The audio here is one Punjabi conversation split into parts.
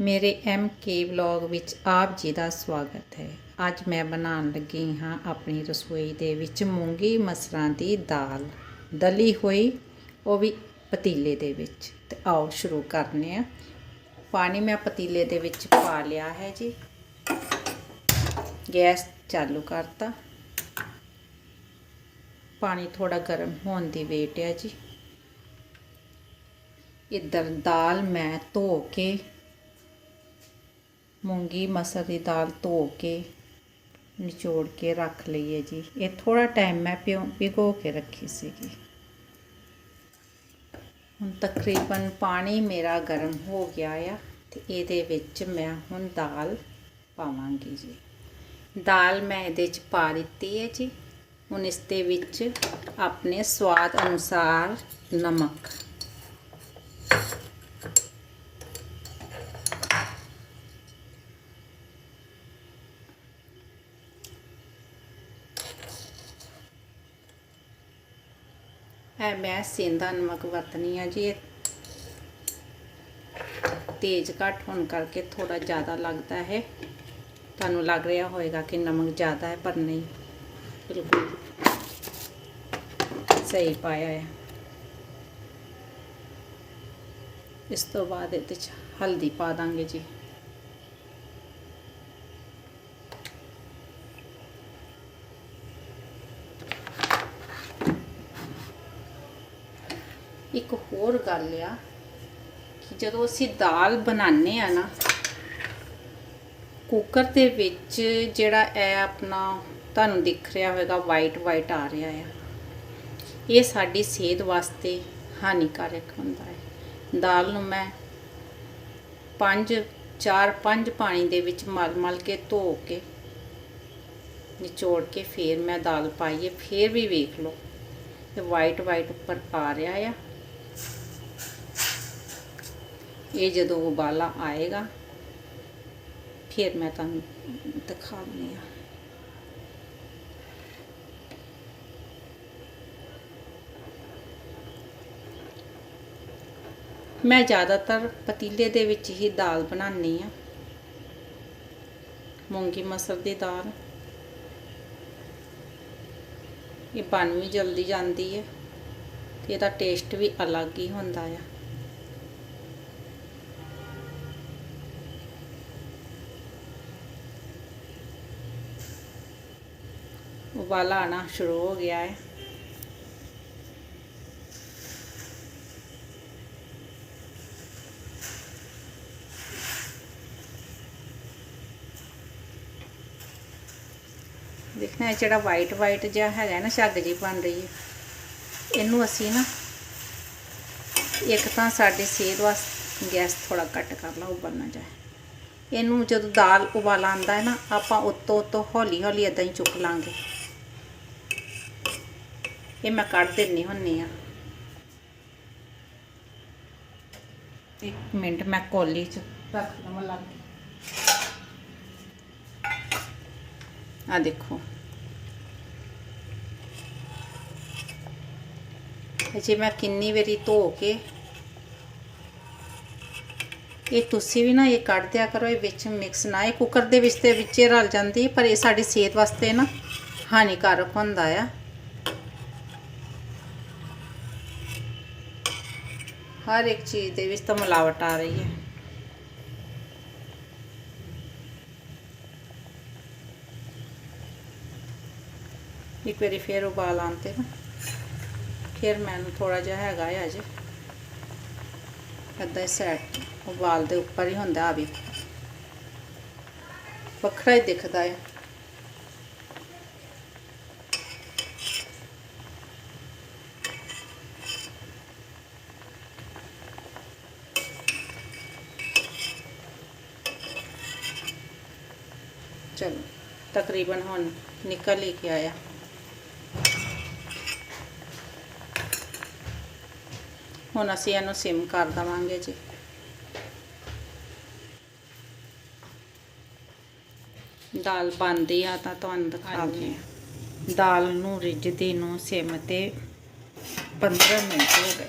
ਮੇਰੇ ਐਮ ਕੇ ਵਲੌਗ ਵਿੱਚ ਆਪ ਜੀ ਦਾ ਸਵਾਗਤ ਹੈ। ਅੱਜ ਮੈਂ ਬਣਾਉਣ ਲੱਗੀ ਹਾਂ ਆਪਣੀ ਰਸੋਈ ਦੇ ਵਿੱਚ ਮੂੰਗੀ ਮਸਰਾਂ ਦੀ ਦਾਲ। ਦਲੀ ਹੋਈ, ਉਹ ਵੀ ਪਤੀਲੇ ਦੇ ਵਿੱਚ। ਤੇ ਆਓ ਸ਼ੁਰੂ ਕਰਨੇ ਆ। ਪਾਣੀ ਮੈਂ ਪਤੀਲੇ ਦੇ ਵਿੱਚ ਪਾ ਲਿਆ ਹੈ ਜੀ। ਗੈਸ ਚਾਲੂ ਕਰਤਾ। ਪਾਣੀ ਥੋੜਾ ਗਰਮ ਹੋਣ ਦੀ ਵੇਟ ਹੈ ਜੀ। ਇੱਧਰ ਦਾਲ ਮੈਂ ਧੋ ਕੇ ਮੂੰਗੀ ਮਸਰ ਦੀ ਦਾਲ ਧੋ ਕੇ, ਨਿਚੋੜ ਕੇ ਰੱਖ ਲਈ ਹੈ ਜੀ। ਇਹ ਥੋੜਾ ਟਾਈਮ ਮੈਂ ਪਿਓ ਭਿਗੋ ਕੇ ਰੱਖੀ ਸੀਗੀ। ਹੁਣ ਤਕਰੀਬਨ ਪਾਣੀ ਮੇਰਾ ਗਰਮ ਹੋ ਗਿਆ ਆ ਤੇ ਇਹਦੇ ਵਿੱਚ ਮੈਂ ਹੁਣ ਦਾਲ ਪਾਵਾਂਗੀ ਜੀ। ਦਾਲ ਮੈਂ ਇਹਦੇ ਚ ਪਾ ਦਿੱਤੀ ਹੈ ਜੀ। ਹੁਣ ਇਸ ਦੇ ਵਿੱਚ ਆਪਣੇ ਸਵਾਦ ਅਨੁਸਾਰ ਨਮਕ ਹੈ ਮੈਂ ਸੇਂਦਾ ਨਮਕ ਵਰਤਨੀ ਆ ਜੀ। ਇਹ ਤੇਜ਼ ਘੱਟ ਹੋਣ ਕਰਕੇ ਥੋੜਾ ਜ਼ਿਆਦਾ ਲੱਗਦਾ ਹੈ। ਤੁਹਾਨੂੰ ਲੱਗ ਰਿਹਾ ਹੋਵੇਗਾ ਕਿ ਨਮਕ ਜ਼ਿਆਦਾ ਹੈ, ਪਰ ਨਹੀਂ। ਬਿਲਕੁਲ ਸਹੀ ਪਾਇਆ ਹੈ। ਇਸ ਤੋਂ ਬਾਅਦ ਇਹਦੇ ਚ ਹਲਦੀ ਪਾ ਦਾਂਗੇ ਜੀ ਇੱਕ ਹੋਰ ਗੱਲ ਆ ਕਿ ਜਦੋਂ ਅਸੀਂ ਦਾਲ ਬਣਾਉਂਦੇ ਆ ਨਾ ਕੁੱਕਰ ਦੇ ਵਿੱਚ ਜਿਹੜਾ ਇਹ ਆਪਣਾ ਤੁਹਾਨੂੰ ਦਿਖ ਰਿਹਾ ਹੋਵੇਗਾ ਵਾਈਟ ਵਾਈਟ ਆ ਰਿਹਾ ਆ, ਇਹ ਸਾਡੀ ਸਿਹਤ ਵਾਸਤੇ ਹਾਨੀਕਾਰਕ ਹੁੰਦਾ ਹੈ। ਦਾਲ ਨੂੰ ਮੈਂ ਪੰਜ, ਚਾਰ, ਪੰਜ ਪਾਣੀ ਦੇ ਵਿੱਚ ਮਲ ਮਲ ਕੇ ਧੋ ਕੇ ਨਿਚੋੜ ਕੇ ਫਿਰ ਮੈਂ ਦਾਲ ਪਾਈਏ ਫਿਰ ਵੀ ਵੇਖ ਲਓ ਤੇ ਵਾਈਟ ਵਾਈਟ ਉੱਪਰ ਆ ਰਿਹਾ ਆ। ਇਹ ਜਦੋਂ ਉਬਾਲਾ ਆਏਗਾ, ਫਿਰ ਮੈਂ ਤੁਹਾਨੂੰ ਦਿਖਾ ਦਿੰਦੀ ਆ ਮੈਂ ਜ਼ਿਆਦਾਤਰ ਪਤੀਲੇ ਦੇ ਵਿੱਚ ਹੀ ਦਾਲ ਬਣਾਉਂਦੀ ਆ ਮੂੰਗੀ ਮਸਰ ਦੀ ਦਾਲ। ਇਹ ਬਣ ਵੀ ਜਲਦੀ ਜਾਂਦੀ ਹੈ ਤੇ ਇਹਦਾ ਟੇਸਟ ਵੀ ਅਲੱਗ ਹੀ ਹੁੰਦਾ ਆ। ਉਬਾਲਾ ਆਣਾ ਸ਼ੁਰੂ ਹੋ ਗਿਆ ਹੈ। ਦੇਖਣਾ ਹੈ ਜਿਹੜਾ ਵਾਈਟ ਵਾਈਟ ਜਿਹਾ ਹੈਗਾ ਨਾ ਝੱਗ ਜੀ ਬਣ ਰਹੀ ਹੈ। ਇਹਨੂੰ ਅਸੀਂ ਨਾ ਇੱਕ ਤਾਂ ਸਾਡੀ ਸਿਹਤ ਵਾਸਤੇ ਗੈਸ ਥੋੜਾ ਘੱਟ ਕਰ ਲਾ ਉਬਲ ਚਾਹੇ। ਇਹਨੂੰ ਜਦੋਂ ਦਾਲ ਉਬਾਲਾ ਆਂਦਾ ਹੈ ਨਾ, ਆਪਾਂ ਉੱਤੋਂ ਉੱਤੋਂ ਹੌਲੀ ਹੌਲੀ ਇਦਾਂ ਹੀ ਚੁੱਕ ਲਾਂਗੇ। ਇਹ ਮੈਂ ਕੱਢ ਦਿੰਨੀ ਹੁੰਨੀ ਆ। ਇੱਕ ਮਿੰਟ, ਮੈਂ ਕੋਲੀ ਚ ਰੱਖ ਲਵਾਂ ਲੱਗ ਆ ਦੇਖੋ। ਅਜੇ ਮੈਂ ਕਿੰਨੀ ਵਾਰੀ ਧੋ ਕੇ ਇਹ ਤੁਸੀਂ ਵੀ ਨਾ ਇਹ ਕੱਢ ਦਿਆ ਕਰੋ, ਇਹ ਵਿੱਚ ਮਿਕਸ ਨਾ, ਇਹ ਕੁੱਕਰ ਦੇ ਵਿੱਚ ਤੇ ਵਿੱਚੇ ਰਲ ਜਾਂਦੀ, ਪਰ ਇਹ ਸਾਡੀ ਸਿਹਤ ਵਾਸਤੇ ਨਾ ਹਾਨੀਕਾਰਕ ਹੁੰਦਾ ਆ। ਹਰ ਇੱਕ ਚੀਜ਼ ਦੇ ਵਿੱਚ ਤਾਂ ਮਿਲਾਵਟ ਆ ਰਹੀ ਹੈ। ਇੱਕ ਵਾਰੀ ਫੇਰ ਉਬਾਲ ਆਂਤੇ ਨਾ, ਫਿਰ ਮੈਨੂੰ ਥੋੜਾ ਜਿਹਾ ਹੈਗਾ ਆ ਅਜੇ ਅੱਧਾ ਸੈਟ, ਉਬਾਲ ਦੇ ਉੱਪਰ ਹੀ ਹੁੰਦਾ ਆ ਵੀ। ਵੱਖਰਾ ਹੀ ਦਿਖਦਾ ਹੈ ਚਲੋ ਤਕਰੀਬਨ ਹੁਣ ਨਿਕਲ ਹੀ ਕੇ ਆਇਆ। ਹੁਣ ਅਸੀਂ ਇਹਨੂੰ ਸਿਮ ਕਰ ਦਵਾਂਗੇ ਜੀ। ਦਾਲ ਬਣਦੀ ਆ ਤਾਂ ਤੁਹਾਨੂੰ ਦਿਖਾਉਂਦੇ ਆ। ਦਾਲ ਨੂੰ ਰਿੱਝਦੀ ਨੂੰ ਸਿਮ ਤੇ 15 ਮਿੰਟ ਹੋ ਗਏ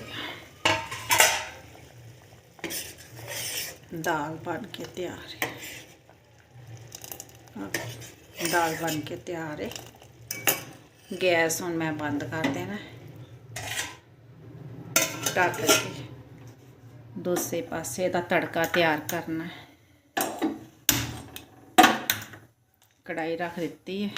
ਦਾਲ ਬਣ ਕੇ ਤਿਆਰ ਹੈ। ਆਹ, ਦਾਲ ਬਣ ਕੇ ਤਿਆਰ ਹੈ ਗੈਸ ਹੁਣ ਮੈਂ ਬੰਦ ਕਰ ਦੇਣਾ। ਢੱਕ ਕੇ ਦੂਸਰੇ ਪਾਸੇ ਦਾ ਤੜਕਾ ਤਿਆਰ ਕਰਨਾ। ਹੈ ਕੜਾਈ ਰੱਖ ਦਿੱਤੀ ਹੈ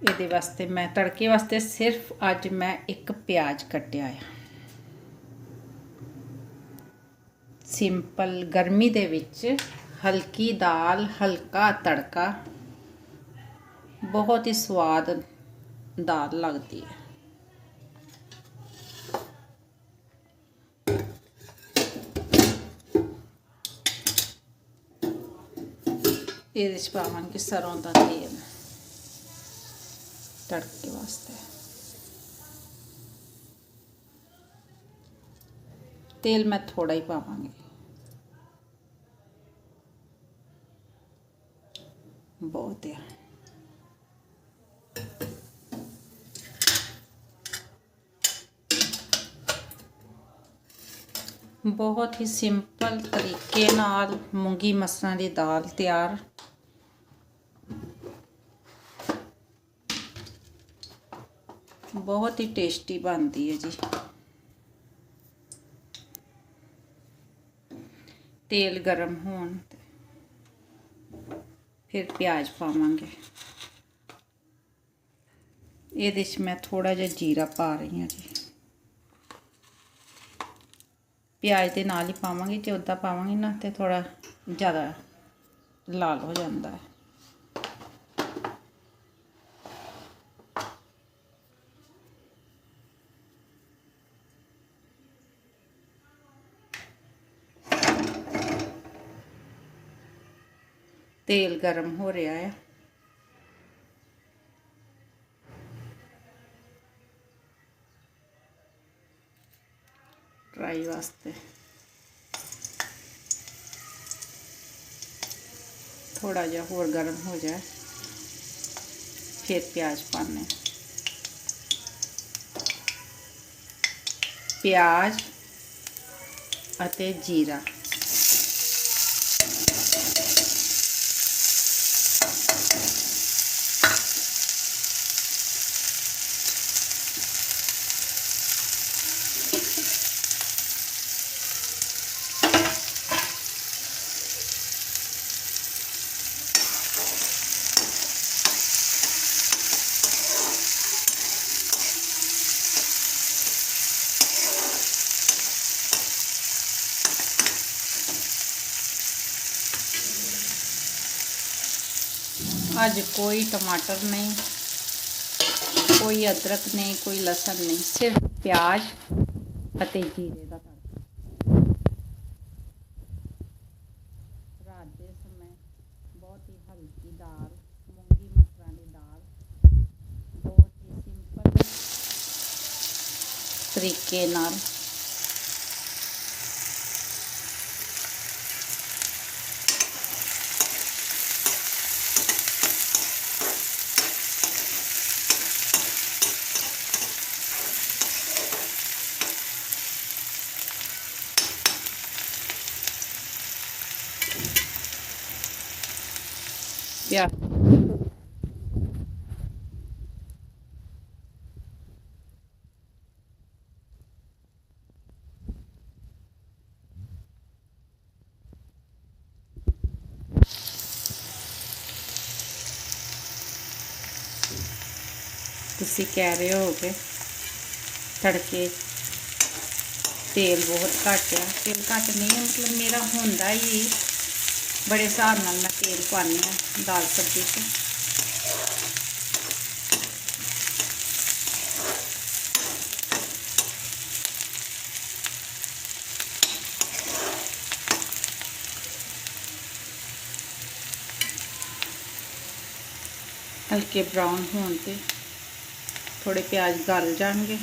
ਇਹਦੇ ਵਾਸਤੇ ਮੈਂ ਤੜਕੇ ਵਾਸਤੇ ਸਿਰਫ ਅੱਜ ਮੈਂ ਇੱਕ ਪਿਆਜ਼ ਕੱਟਿਆ ਆ। ਸਿੰਪਲ ਗਰਮੀ ਦੇ ਵਿੱਚ ਹਲਕੀ ਦਾਲ, ਹਲਕਾ ਤੜਕਾ। ਬਹੁਤ ਹੀ ਸਵਾਦ ਦਾਲ ਲੱਗਦੀ ਹੈ। ਇਹਦੇ ਵਿੱਚ ਪਾਵਾਂਗੇ ਸਰੋਂ ਦਾ ਤੇਲ ਤੜਕੇ ਵਾਸਤੇ। ਤੇਲ ਮੈਂ ਥੋੜਾ ਹੀ ਪਾਵਾਂਗੀ। ਬਹੁਤ ਹੈ ਬਹੁਤ ਹੀ ਸਿੰਪਲ ਤਰੀਕੇ ਨਾਲ ਮੂੰਗੀ ਮਸਰਾਂ ਦੀ ਦਾਲ ਤਿਆਰ। ਬਹੁਤ ਹੀ ਟੇਸਟੀ ਬਣਦੀ ਹੈ ਜੀ। ਤੇਲ ਗਰਮ ਹੋਣ ਤੇ ਫਿਰ ਪਿਆਜ਼ ਪਾਵਾਂਗੇ। ਇਹਦੇ 'ਚ ਮੈਂ ਥੋੜਾ ਜਿਹਾ ਜੀਰਾ ਪਾ ਰਹੀ ਹਾਂ ਜੀ। ਪਿਆਜ਼ ਦੇ ਨਾਲ ਹੀ ਪਾਵਾਂਗੇ, ਜੇ ਉੱਦਾਂ ਪਾਵਾਂਗੇ ਨਾ ਤੇ ਥੋੜਾ ਜ਼ਿਆਦਾ ਲਾਲ ਹੋ ਜਾਂਦਾ ਹੈ। ਤੇਲ ਗਰਮ ਹੋ ਰਿਹਾ ਹੈ ਫਰਾਈ ਵਾਸਤੇ ਥੋੜਾ ਜਿਹਾ ਹੋਰ ਗਰਮ ਹੋ ਜਾਏ ਫਿਰ ਪਿਆਜ਼ ਪਾਣੇ ਪਿਆਜ਼ ਅਤੇ ਜੀਰਾ ਅੱਜ ਕੋਈ ਟਮਾਟਰ ਨਹੀਂ ਕੋਈ ਅਦਰਕ ਨਹੀਂ ਕੋਈ ਲਸਣ ਨਹੀਂ ਸਿਰਫ ਪਿਆਜ਼ ਅਤੇ ਜੀਰੇ ਦਾ ਤੜਕਾ ਰਾਤ ਦੇ ਸਮੇਂ ਬਹੁਤ ਹੀ ਹਲਕੀ ਦਾਲ ਮੂੰਗੀ ਮਸਰਾਂ ਦੀ ਦਾਲ ਬਹੁਤ ਹੀ ਸਿੰਪਲ ਤਰੀਕੇ ਨਾਲ ਪਿਆਜ਼ ਤੁਸੀਂ ਕਹਿ ਰਹੇ ਹੋ ਕਿ ਤੜਕੇ ਤੇਲ ਬਹੁਤ ਘੱਟ ਆ ਤੇਲ ਘੱਟ ਨਹੀਂ ਹੈ, ਮਤਲਬ ਮੇਰਾ ਹੁੰਦਾ ਹੀ ਬੜੇ ਹਿਸਾਬ ਨਾਲ ਮੈਂ ਤੇਲ ਪਾਉਂਦੀ ਹਾਂ ਦਾਲ ਸਬਜ਼ੀ 'ਚ ਹਲਕੇ ਬਰਾਊਨ ਹੋਣ ਤੇ ਥੋੜੇ ਪਿਆਜ਼ ਗਲ ਜਾਣਗੇ।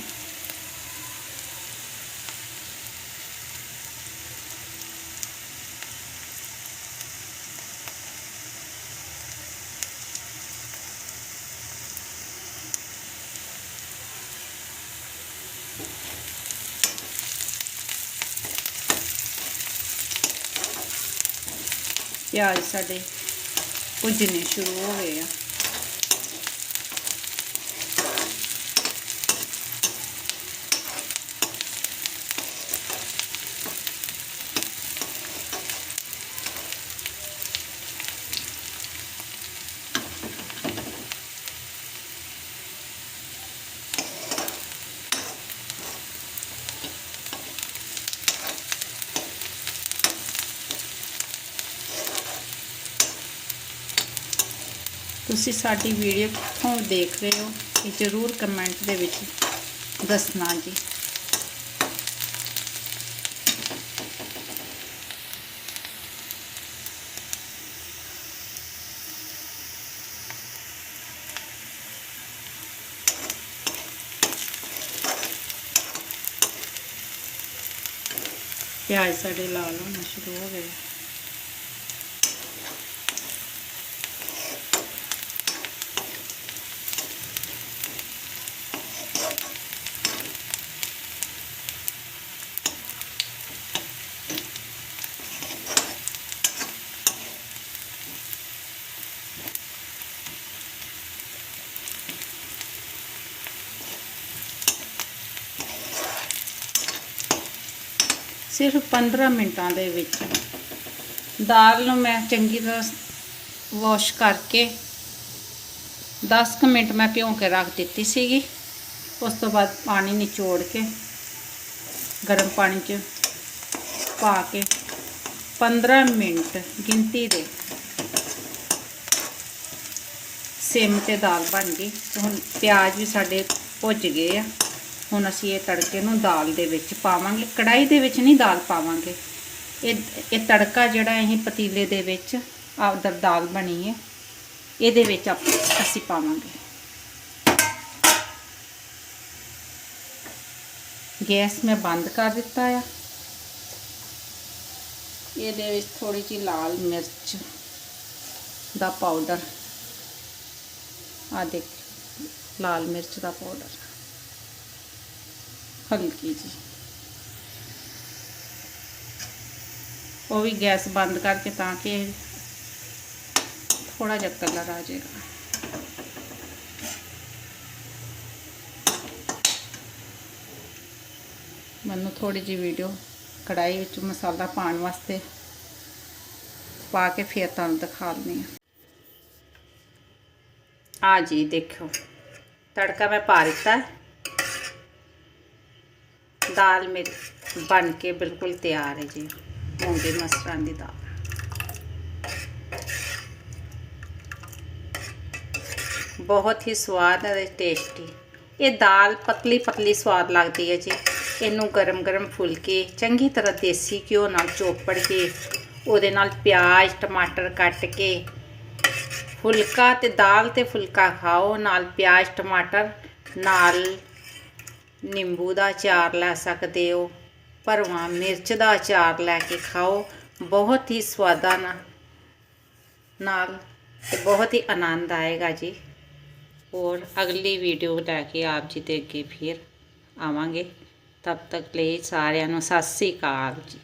ਪਿਆਜ਼ ਸਾਡੇ ਭੁੱਜਣੇ ਸ਼ੁਰੂ ਹੋ ਗਏ ਆ। ਤੁਸੀਂ ਸਾਡੀ ਵੀਡੀਓ ਕਿੱਥੋਂ ਦੇਖ ਰਹੇ ਹੋ, ਇਹ ਜ਼ਰੂਰ ਕਮੈਂਟ ਦੇ ਵਿੱਚ ਦੱਸਣਾ ਜੀ। ਪਿਆਜ਼ ਸਾਡੇ ਲਾਲ ਹੋਣਾ ਸ਼ੁਰੂ ਹੋ ਗਏ। ਸਿਰਫ 15 ਮਿੰਟਾਂ ਦੇ ਵਿੱਚ ਦਾਲ ਨੂੰ ਮੈਂ ਚੰਗੀ ਤਰ੍ਹਾਂ ਵਾਸ਼ ਕਰਕੇ 10 ਕੁ ਮਿੰਟ ਮੈਂ ਭਿਉਂ ਕੇ ਰੱਖ ਦਿੱਤੀ ਸੀਗੀ। ਉਸ ਤੋਂ ਬਾਅਦ ਪਾਣੀ ਨਿਚੋੜ ਕੇ ਗਰਮ ਪਾਣੀ 'ਚ ਪਾ ਕੇ 15 ਮਿੰਟ ਗਿਣਤੀ ਦੇ ਸਿਮ ਤੇ ਦਾਲ ਬਣ ਗਈ। ਤੇ ਹੁਣ ਪਿਆਜ਼ ਵੀ ਸਾਡੇ ਭੁੱਜ ਗਏ ਆ। ਹੁਣ ਅਸੀਂ ਇਹ ਤੜਕੇ ਨੂੰ ਦਾਲ ਦੇ ਵਿੱਚ ਪਾਵਾਂਗੇ। ਕੜਾਈ ਦੇ ਵਿੱਚ ਨਹੀਂ ਦਾਲ ਪਾਵਾਂਗੇ। ਇਹ ਇਹ ਤੜਕਾ ਜਿਹੜਾ ਅਸੀਂ ਪਤੀਲੇ ਦੇ ਵਿੱਚ ਆਪਦਾ ਦਾਲ ਬਣੀ ਹੈ, ਇਹਦੇ ਵਿੱਚ ਆਪ- ਅਸੀਂ ਪਾਵਾਂਗੇ। ਗੈਸ ਮੈਂ ਬੰਦ ਕਰ ਦਿੱਤਾ ਆ। ਇਹਦੇ ਵਿੱਚ ਥੋੜੀ ਜਿਹੀ ਲਾਲ ਮਿਰਚ ਦਾ ਪਾਊਡਰ। ਆ ਦੇਖ, ਲਾਲ ਮਿਰਚ ਦਾ ਪਾਊਡਰ। ਹਲਕੀ ਜੀ। ਉਹ ਵੀ ਗੈਸ ਬੰਦ ਕਰਕੇ ਤਾਂ ਕਿ ਥੋੜਾ ਜਿਹਾ ਕਲਰ ਆ ਜਾਏਗਾ। ਮੈਨੂੰ ਥੋੜੀ ਜਿਹੀ ਵੀਡੀਓ ਕੜਾਈ ਵਿੱਚ ਮਸਾਲਾ ਪਾਉਣ ਵਾਸਤੇ ਪਾ ਕੇ ਫਿਰ ਤੁਹਾਨੂੰ ਦਿਖਾ ਦਿੰਦੀ ਆ ਆ ਜੀ ਦੇਖੋ, ਤੜਕਾ ਮੈਂ ਪਾ ਦਿੱਤਾ। ਦਾਲ ਮੇਰੀ ਬਣ ਕੇ ਬਿਲਕੁਲ ਤਿਆਰ ਹੈ ਜੀ। ਮੂੰਗੀ ਮਸਰਾਂ ਦੀ ਦਾਲ। ਬਹੁਤ ਹੀ ਸਵਾਦ ਹੈ ਟੇਸਟੀ ਇਹ ਦਾਲ ਪਤਲੀ ਪਤਲੀ ਸਵਾਦ ਲੱਗਦੀ ਹੈ ਜੀ। ਇਹਨੂੰ ਗਰਮ ਗਰਮ ਫੁਲਕੇ, ਚੰਗੀ ਤਰ੍ਹਾਂ ਦੇਸੀ ਘਿਓ ਨਾਲ ਚੋਪੜ ਕੇ, ਉਹਦੇ ਨਾਲ ਪਿਆਜ਼, ਟਮਾਟਰ ਕੱਟ ਕੇ, ਫੁਲਕਾ ਤੇ ਦਾਲ ਤੇ ਫੁਲਕਾ ਖਾਓ, ਨਾਲ ਪਿਆਜ਼, ਟਮਾਟਰ, ਨਾਲ ਨਿੰਬੂ ਦਾ ਅਚਾਰ ਲੈ ਸਕਦੇ ਹੋ, ਭਰਵਾਂ ਮਿਰਚ ਦਾ ਅਚਾਰ ਲੈ ਕੇ ਖਾਓ, ਬਹੁਤ ਹੀ ਸਵਾਦਾਂ ਨਾਲ ਤੇ ਬਹੁਤ ਹੀ ਆਨੰਦ ਆਏਗਾ ਜੀ। ਔਰ ਅਗਲੀ ਵੀਡੀਓ ਲੈ ਕੇ ਆਪ ਜੀ ਦੇ ਅੱਗੇ ਫਿਰ ਆਵਾਂਗੇ। ਤਬ ਤੱਕ ਲਈ ਸਾਰਿਆਂ ਨੂੰ ਸਤਿ ਸ੍ਰੀ ਅਕਾਲ ਜੀ।